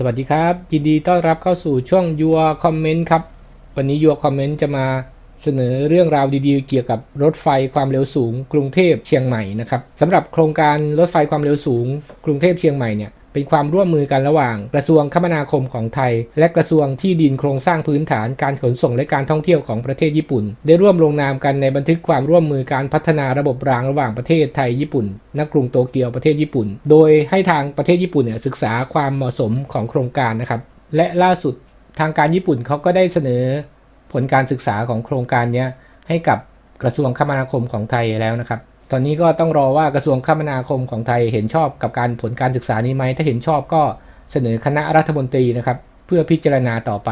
สวัสดีครับยินดีต้อนรับเข้าสู่ช่วงยัวคอมเมนต์ครับ วันนี้ยัวคอมเมนต์จะมาเสนอเรื่องราวดีๆ เกี่ยวกับรถไฟความเร็วสูง กรุงเทพเชียงใหม่นะครับสำหรับโครงการรถไฟความเร็วสูง กรุงเทพเชียงใหม่เนี่ย เป็นความร่วมมือกันระหว่าง กระทรวงคมนาคมของไทย และกระทรวงที่ดินโครงสร้างพื้นฐานการขนส่งและการท่องเที่ยวของประเทศญี่ปุ่น ได้ร่วมลงนามกันในบันทึกความร่วมมือการพัฒนาระบบรางระหว่างประเทศไทยญี่ปุ่นณกรุงโตเกียวประเทศญี่ปุ่น โดยให้ทางประเทศญี่ปุ่นเนี่ยศึกษาความเหมาะสมของโครงการนะครับ และล่าสุดทางการญี่ปุ่นเขาก็ได้เสนอผลการศึกษาของโครงการนี้ให้กับกระทรวงคมนาคมของไทยแล้วนะครับ ตอนนี้ก็ต้องรอว่ากระทรวงคมนาคมของไทยเห็นชอบกับการผลการศึกษานี้ไหม ถ้าเห็นชอบก็เสนอคณะรัฐมนตรีนะครับ เพื่อพิจารณาต่อไป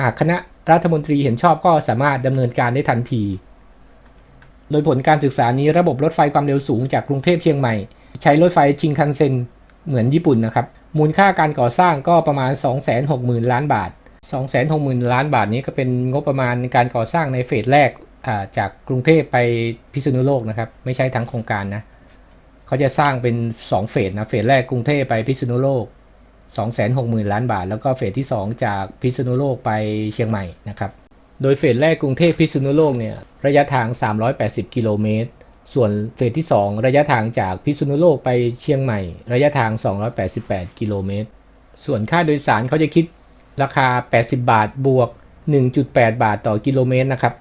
หากคณะรัฐมนตรีเห็นชอบก็สามารถดำเนินการได้ทันที โดยผลการศึกษานี้ระบบรถไฟความเร็วสูงจากกรุงเทพเชียงใหม่ ใช้รถไฟชิงคันเซ็นเหมือนญี่ปุ่นนะครับ มูลค่าการก่อสร้างก็ประมาณ 260,000 ล้านบาท 260,000 ล้านบาทนี้ก็เป็นงบประมาณการก่อสร้างในเฟสแรก จากกรุงเทพไปพิษณุโลกนะครับ ไม่ใช่ทั้งโครงการนะเขาจะสร้างเป็น 2 เฟสนะ เฟสแรกกรุงเทพไปพิษณุโลก 260,000 ล้านบาท แล้วก็เฟสที่ 2 จากพิษณุโลกไปเชียงใหม่นะครับ โดยเฟสแรกกรุงเทพพิษณุโลกเนี่ยระยะทาง 380 กิโลเมตร ส่วนเฟสที่ 2 ระยะทางจากพิษณุโลกไปเชียงใหม่ ระยะทาง 288 กิโลเมตร ส่วนค่าโดยสารเขาจะคิดราคา 80 บาทบวก 1.8 บาทต่อกิโลเมตรนะครับ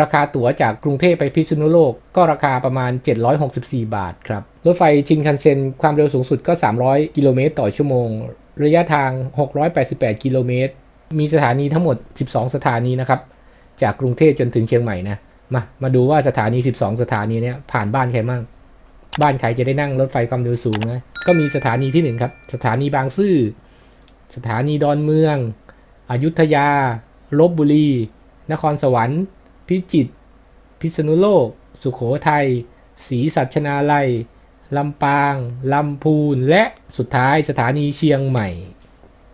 ราคาตั๋วจากกรุงเทพไปพิษณุโลกก็ราคาประมาณ 764 บาทครับ รถไฟชินคันเซ็นความเร็วสูงสุดก็ 300 กิโลเมตรต่อชั่วโมง ระยะทาง 688 กิโลเมตร มีสถานีทั้งหมด 12 สถานีนะครับ จากกรุงเทพจนถึงเชียงใหม่นะ มา มาดูว่าสถานี 12 สถานีเนี้ยผ่านบ้านใครมั่ง บ้านใครจะได้นั่งรถไฟความเร็วสูงนะ ก็มีสถานีที่หนึ่งครับ สถานีบางซื่อ สถานีดอนเมือง อยุธยา ลบบุรี นครสวรรค์ พิจิตรพิษณุโลก สุขโขทัยศรีสัชนาลัยลำปาง ลำพูน และสุดท้ายสถานีเชียงใหม่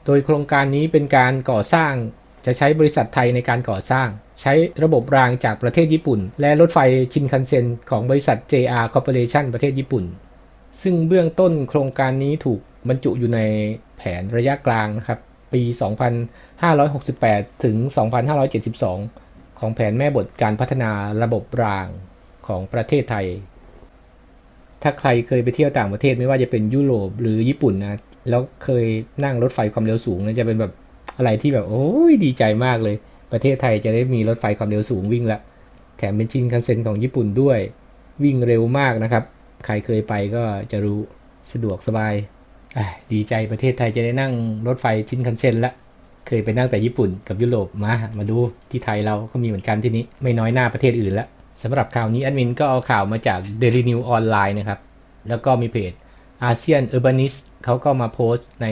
โดยโครงการนี้เป็นการก่อสร้าง จะใช้บริษัทไทยในการก่อสร้าง ใช้ระบบรางจากประเทศญี่ปุ่น และรถไฟชินคันเซ็นของบริษัท JR Corporation ประเทศญี่ปุ่น ซึ่งเบื้องต้นโครงการนี้ถูกบรรจุอยู่ในแผนระยะกลางนะครับ ปี 2568 ถึง 2572 ของแผนแม่บทการพัฒนาระบบรางของประเทศไทย ถ้าใครเคยไปเที่ยวต่างประเทศไม่ว่าจะเป็นยุโรปหรือญี่ปุ่นนะ แล้วเคยนั่งรถไฟความเร็วสูงนะจะเป็นแบบอะไรที่แบบโอ้ยดีใจมากเลย ประเทศไทยจะได้มีรถไฟความเร็วสูงวิ่งละ แถมเป็นชินคันเซ็นของญี่ปุ่นด้วย วิ่งเร็วมากนะครับ ใครเคยไปก็จะรู้สะดวกสบายดีใจประเทศไทยจะได้นั่งรถไฟชินคันเซ็นละ เคยไปนั่งแต่ญี่ปุ่นกับยุโรปมา มาดูที่ไทยเราก็มีเหมือนกันที่นี้ไม่น้อยหน้าประเทศอื่นละสำหรับข่าวนี้แอดมินก็เอาข่าวมาจาก Daily New Online นะครับ แล้วก็มีเพจ ASEAN Urbanist เขาก็มาโพสต์ใน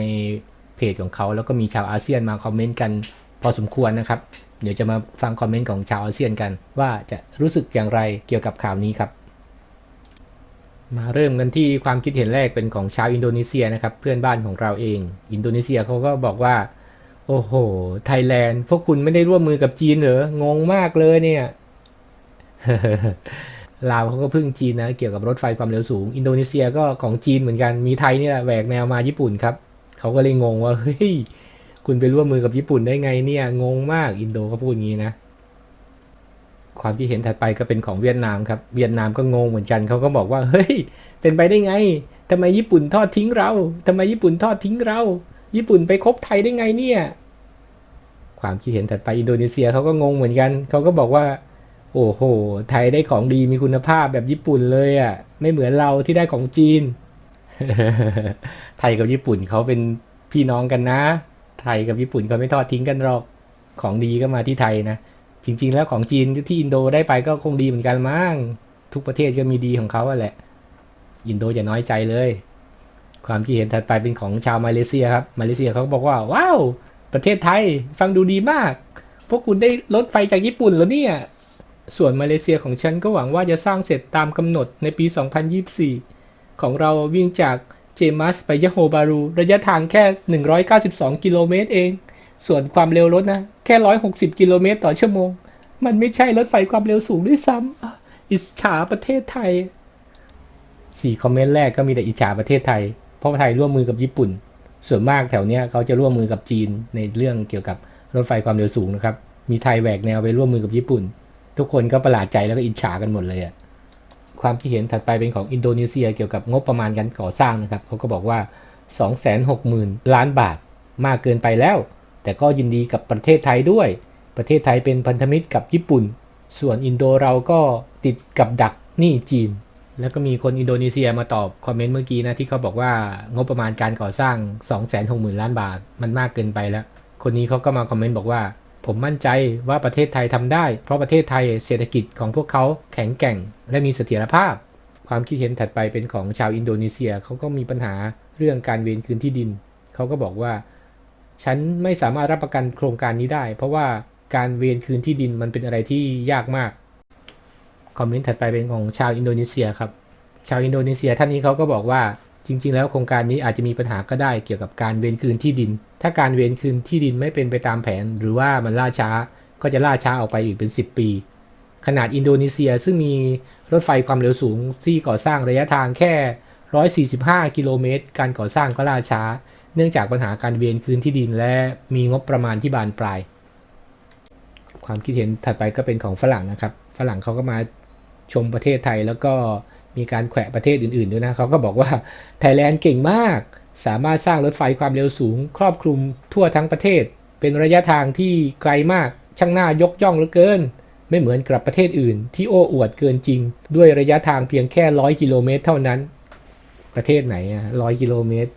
เพจของเขาแล้วก็มีชาวอาเซียนมาคอมเมนต์กันพอสมควรนะครับ เดี๋ยวจะมาฟังคอมเมนต์ของชาวอาเซียนกัน ว่าจะรู้สึกอย่างไรเกี่ยวกับข่าวนี้ครับ มาเริ่มกันที่ความคิดเห็นแรกเป็นของชาวอินโดนีเซียนะครับ เพื่อนบ้านของเราเอง อินโดนีเซียเขาก็บอกว่า โอ้โห ไทยแลนด์ พวกคุณไม่ได้ร่วมมือกับจีนเหรอ งงมากเลยเนี่ย ลาวเขาก็พึ่งจีนนะ เกี่ยวกับรถไฟความเร็วสูง อินโดนีเซียก็ของจีนเหมือนกัน มีไทยนี่แหละแหวกแนวมาญี่ปุ่นครับ เขาก็เลยงงว่า เฮ้ย คุณไปร่วมมือกับญี่ปุ่นได้ไงเนี่ย งงมาก อินโดเขาพูดอย่างนี้นะ ความที่เห็นถัดไปก็เป็นของเวียดนามครับ เวียดนามก็งงเหมือนกัน เขาก็บอกว่า เฮ้ย เป็นไปได้ไงทำไมญี่ปุ่นทอดทิ้งเราทำไมญี่ปุ่นทอดทิ้งเรา ญี่ปุ่นไปคบไทยได้ไงเนี่ย ความคิดเห็นถัดไปอินโดนีเซียเขาก็งงเหมือนกัน เขาก็บอกว่า โอ้โห ไทยได้ของดีมีคุณภาพแบบญี่ปุ่นเลยอะ่ะ ไม่เหมือนเราที่ได้ของจีน ไทยกับญี่ปุ่นเขาเป็นพี่น้องกันนะ ไทยกับญี่ปุ่นเขาไม่ทอดทิ้งกันหรอก ของดีก็มาที่ไทยนะ จริง ๆ แล้วของจีนที่อินโดได้ไปก็คงดีเหมือนกันมั้ง ทุกประเทศก็มีดีของเขาแหละ อินโดจะน้อยใจเลย ความคิดเห็นถัดไปเป็นของชาวมาเลเซียครับ มาเลเซียเขาบอกว่า ว้าว ประเทศไทยฟังดูดีมาก พวกคุณได้รถไฟจากญี่ปุ่นแล้วเนี่ย ส่วนมาเลเซียของฉันก็หวังว่าจะสร้างเสร็จตามกำหนดในปี 2024 ของเราวิ่งจากเจมัสไปยะโฮบารู ระยะทางแค่ 192 กิโลเมตรเอง ส่วนความเร็วรถนะ แค่ 160 กิโลเมตรต่อชั่วโมง มันไม่ใช่รถไฟความเร็วสูงด้วยซ้ำอิจฉาประเทศไทยสี่คอมเมนต์แรกก็มีแต่อิจฉาประเทศไทย เพราะไทยร่วมมือกับญี่ปุ่น ส่วนมากแถวเนี้ยเขาจะร่วมมือกับจีนในเรื่องเกี่ยวกับรถไฟความเร็วสูงนะครับ มีไทยแหวกแนวไปร่วมมือกับญี่ปุ่น ทุกคนก็ประหลาดใจแล้วก็อิจฉากันหมดเลยอะความคิดเห็นถัดไปเป็นของอินโดนีเซียเกี่ยวกับงบประมาณการก่อสร้างนะครับเขาก็บอกว่า 260,000 ล้านบาทมากเกินไปแล้ว แต่ก็ยินดีกับประเทศไทยด้วย ประเทศไทยเป็นพันธมิตรกับญี่ปุ่น ส่วนอินโดเราก็ติดกับดักหนี้จีน แล้วก็มีคนอินโดนีเซียมาตอบคอมเมนต์เมื่อกี้นะที่เขาบอกว่างบประมาณการก่อสร้าง 260,000 ล้านบาท มันมากเกินไปแล้ว คนนี้เขาก็มาคอมเมนต์บอกว่า ผมมั่นใจว่าประเทศไทยทำได้ เพราะประเทศไทยเศรษฐกิจของพวกเขาแข็งแกร่ง และมีเสถียรภาพ ความคิดเห็นถัดไปเป็นของชาวอินโดนีเซียเขาก็มีปัญหาเรื่องการเวรคืนที่ดินเขาก็บอกว่า ฉันไม่สามารถรับประกันโครงการนี้ได้ เพราะว่าการเวรคืนที่ดินมันเป็นอะไรที่ยากมาก คอมเมนต์ถัดไปเป็นของชาวอินโดนีเซียครับ ชาวอินโดนีเซียท่านนี้เขาก็บอกว่าจริง ๆ แล้วโครงการนี้อาจจะมีปัญหาก็ได้เกี่ยวกับการเวรคืนที่ดิน ถ้าการเวรคืนที่ดินไม่เป็นไปตามแผน หรือว่ามันล่าช้าก็จะล่าช้าออกไปอีกเป็น 10 ปี ขนาดอินโดนีเซียซึ่งมีรถไฟความเร็วสูงที่ก่อสร้างระยะทางแค่ 145 กิโลเมตร การก่อสร้างก็ล่าช้า เนื่องจากปัญหาการเวรคืนที่ดินและมีงบประมาณที่บานปลาย ความคิดเห็นถัดไปก็เป็นของฝรั่งนะครับ ฝรั่งเขาก็มา ชมประเทศไทยแล้วก็มีการแขวะประเทศอื่น ๆ ด้วยนะเขาก็บอกว่าไทยแลนด์เก่งมาก สามารถสร้างรถไฟความเร็วสูง ครอบคลุมทั่วทั้งประเทศ เป็นระยะทางที่ไกลมาก ช่างน่ายกย่องเหลือเกิน ไม่เหมือนกับประเทศอื่น ที่โอ้อวดเกินจริง ด้วยระยะทางเพียงแค่ร้อยกิโลเมตรเท่านั้น ประเทศไหนอะร้อยกิโลเมตร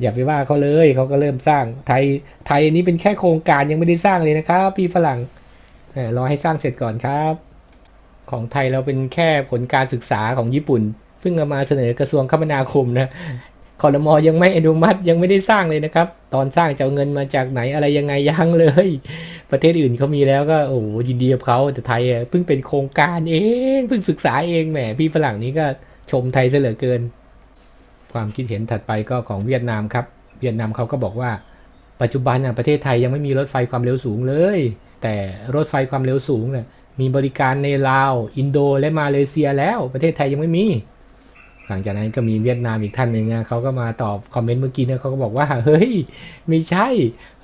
อย่าไปว่าเขาเลยเขาก็เริ่มสร้างไทยไทยนี้เป็นแค่โครงการยังไม่ได้สร้างเลยนะครับพี่ฝรั่งรอให้สร้างเสร็จก่อนครับ ของไทยเราเป็นแค่ผลการศึกษาของญี่ปุ่น เพิ่งมาเสนอกระทรวงคมนาคมนะคอรมอยังไม่อนุมัติยังไม่ได้สร้างเลยนะครับ ตอนสร้างจะเอาเงินมาจากไหนอะไรยังไงยังเลย ประเทศอื่นเขามีแล้วก็โอ้โหยินดีกับเขาแต่ไทยเพิ่งเป็นโครงการเองเพิ่งศึกษาเองแหมพี่ฝรั่งนี้ก็ชมไทยซะเหลือเกิน ความคิดเห็นถัดไปก็ของเวียดนามครับ เวียดนามเขาก็บอกว่า ปัจจุบันประเทศไทยยังไม่มีรถไฟความเร็วสูงเลย แต่รถไฟความเร็วสูงเนี่ย มีบริการในลาว อินโดและมาเลเซียแล้วประเทศไทยยังไม่มี หลังจากนั้นก็มีเวียดนามอีกท่านหนึ่งนะเขาก็มาตอบคอมเมนต์เมื่อกี้เนี่ยเขาก็บอกว่า เฮ้ย ไม่ใช่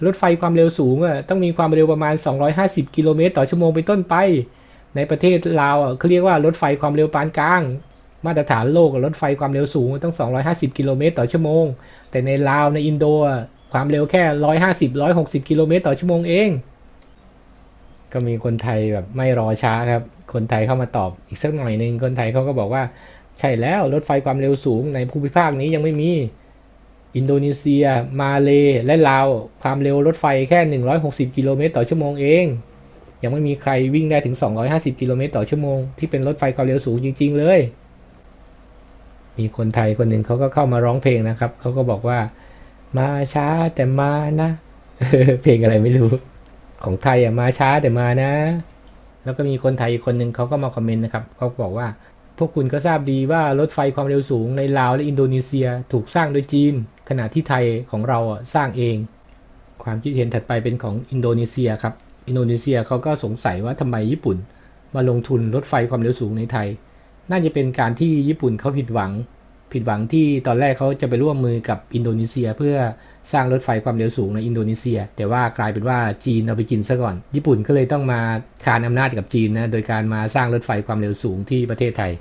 รถไฟความเร็วสูงอะต้องมีความเร็วประมาณ 250 กิโลเมตรต่อชั่วโมงเป็นต้นไป ในประเทศลาวอะเขาเรียกว่ารถไฟความเร็วปานกลาง มาตรฐานโลกรถไฟความเร็วสูงต้อง 250 กิโลเมตรต่อชั่วโมง แต่ในลาวในอินโดความเร็วแค่ 150 160 กิโลเมตรต่อชั่วโมงเอง ก็มีคนไทยแบบไม่รอช้าครับ คนไทยเข้ามาตอบอีกสักหน่อยหนึ่งคนไทยเขาก็บอกว่า ใช่แล้วรถไฟความเร็วสูงในภูมิภาคนี้ยังไม่มี อินโดนีเซีย มาเลและลาว ความเร็วรถไฟแค่ 160 กิโลเมตรต่อชั่วโมงเอง ยังไม่มีใครวิ่งได้ถึง 250 กิโลเมตรต่อชั่วโมงที่เป็นรถไฟความเร็วสูงจริง ๆ เลย มีคนไทยคนหนึ่งเขาก็เข้ามาร้องเพลงนะครับเขาก็บอกว่า มาช้าแต่มานะเพลงอะไรไม่รู้ ของไทยอะมาช้าแต่มานะ แล้วก็มีคนไทยอีกคนหนึ่งเขาก็มาคอมเมนต์นะครับเขาบอกว่า พวกคุณก็ทราบดีว่ารถไฟความเร็วสูงในลาวและอินโดนีเซียถูกสร้างโดยจีน ขณะที่ไทยของเราอะสร้างเอง ความคิดเห็นถัดไปเป็นของอินโดนีเซียครับ อินโดนีเซียเขาก็สงสัยว่าทำไมญี่ปุ่น มาลงทุนรถไฟความเร็วสูงในไทย น่าจะเป็นการที่ญี่ปุ่นเขาผิดหวัง ผิดหวังที่ตอนแรกเขาจะไปร่วมมือกับอินโดนีเซีย เพื่อสร้างรถไฟความเร็วสูงในอินโดนีเซีย แต่ว่ากลายเป็นว่าจีนเอาไปกินซะก่อน ญี่ปุ่นก็เลยต้องมาคานอำนาจกับจีนนะโดยการมาสร้างรถไฟความเร็วสูงที่ประเทศไทย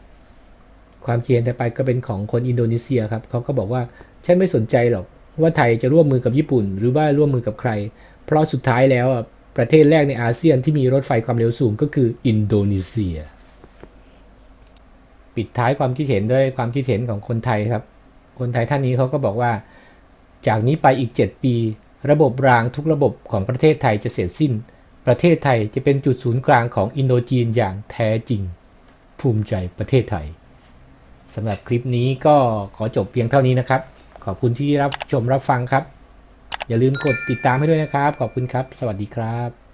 ความคิดเห็นต่อไปก็เป็นของคนอินโดนีเซียครับเขาก็บอกว่าฉันไม่สนใจหรอกว่าไทยจะร่วมมือกับญี่ปุ่น หรือว่าร่วมมือกับใคร เพราะสุดท้ายแล้วประเทศแรกในอาเซียนที่มีรถไฟความเร็วสูงก็คืออินโดนีเซีย ปิดท้ายความคิดเห็นด้วยความคิดเห็นของคนไทยครับ คนไทยท่านนี้เขาก็บอกว่า จากนี้ไปอีก 7 ปี ระบบรางทุกระบบของประเทศไทยจะเสร็จสิ้น ประเทศไทยจะเป็นจุดศูนย์กลางของอินโดจีนอย่างแท้จริง ภูมิใจประเทศไทยสำหรับคลิปนี้ก็ขอจบเพียงเท่านี้นะครับ ขอบคุณที่รับชมรับฟังครับ อย่าลืมกดติดตามให้ด้วยนะครับ ขอบคุณครับ สวัสดีครับ